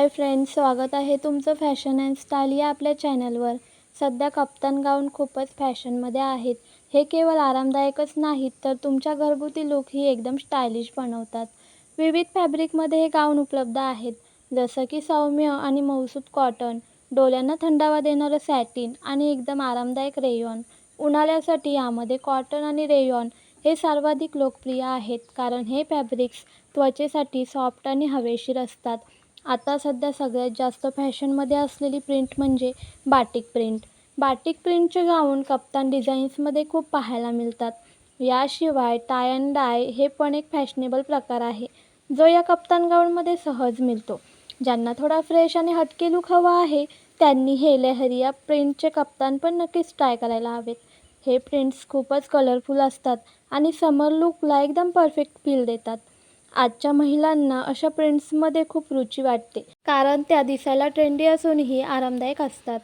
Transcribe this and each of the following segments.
Hi friends स्वागत आहे तुमचं फॅशन अँड स्टाईल या आपल्या चॅनलवर सध्या कप्तान गाऊन खूपच फॅशनमध्ये आहेत. हे केवळ आरामदायकच नाहीत तर तुमच्या घरगुती लुकही एकदम स्टायलिश बनवतात. विविध फॅब्रिकमध्ये हे गाऊन उपलब्ध आहेत. जसं की सौम्य आणि मौसूद कॉटन डोळ्यांना थंडावा देणारं सॅटिन आणि एकदम आरामदायक रेयॉन उन्हाळ्यासाठी यामध्ये कॉटन आणि रेयॉन हे सर्वाधिक लोकप्रिय आहेत कारण हे फॅब्रिक्स त्वचेसाठी सॉफ्ट आणि हवेशीर असतात. आता सध्या सगळ्यात जास्त फॅशनमध्ये असलेली प्रिंट म्हणजे बाटिक प्रिंट. बाटिक प्रिंटचे गाऊन कप्तान डिझाईन्समध्ये खूप पाहायला मिळतात. याशिवाय टाय अँड डाय हे पण एक फॅशनेबल प्रकार आहे जो या कप्तान गाऊनमध्ये सहज मिळतो. ज्यांना थोडा फ्रेश आणि हटके लुक हवा आहे त्यांनी हे लहरिया प्रिंटचे कप्तान पण नक्कीच ट्राय करायला हवेत. हे प्रिंट्स खूपच कलरफुल असतात आणि समर लुकला एकदम परफेक्ट फील देतात. आजच्या महिलांना अशा प्रिंट्समध्ये खूप रुची वाटते. कारण त्या दिसायला ट्रेंडी असूनही आरामदायक असतात.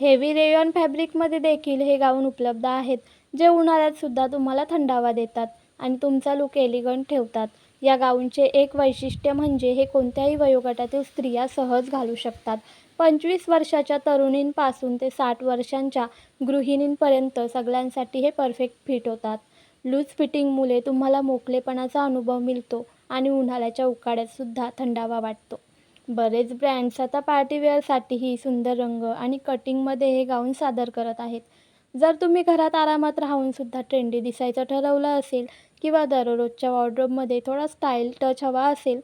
हेवी रेयॉन फॅब्रिकमध्ये देखील हे गाऊन उपलब्ध आहेत. जे उन्हाळ्यात सुद्धा तुम्हाला थंडावा देतात आणि तुमचा लुक एलिगंट ठेवतात. या गाऊनचे एक वैशिष्ट्य म्हणजे हे कोणत्याही वयोगटातील स्त्रिया सहज घालू शकतात. पंचवीस वर्षाच्या तरुणींपासून ते साठ वर्षांच्या गृहिणींपर्यंत सगळ्यांसाठी हे परफेक्ट फिट होतात. लूज फिटिंगमुळे तुम्हाला मोकळेपणाचा अनुभव मिळतो आणि उन्हाळ्याच्या उकाड्यातसुद्धा थंडावा वाटतो. बरेच ब्रँड्स आता पार्टीवेअरसाठीही सुंदर रंग आणि कटिंगमध्ये हे गाऊन सादर करत आहेत. जर तुम्ही घरात आरामात राहूनसुद्धा ट्रेंडी दिसायचं ठरवलं असेल किंवा दररोजच्या वॉर्ड्रोबमध्ये थोडा स्टाईल टच हवा असेल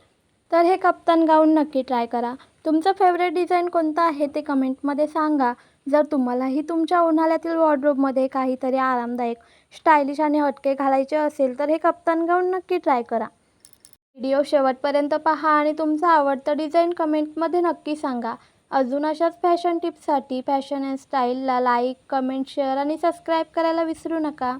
तर हे कप्तान गाऊन नक्की ट्राय करा. तुमचं फेवरेट डिझाईन कोणतं आहे ते कमेंटमध्ये सांगा. जर तुम्हालाही तुमच्या उन्हाळ्यातील वॉर्ड्रोबमध्ये काहीतरी आरामदायक स्टायलिश आणि हटके घालायचे असेल तर हे कप्तान गाऊन नक्की ट्राय करा. व्हिडिओ शेवटपर्यंत पहा आणि तुमचं आवडतं डिझाईन कमेंटमध्ये नक्की सांगा. अजून अशाच फॅशन टिप्ससाठी फॅशन अँड स्टाईलला लाईक कमेंट शेअर आणि सबस्क्राईब करायला विसरू नका.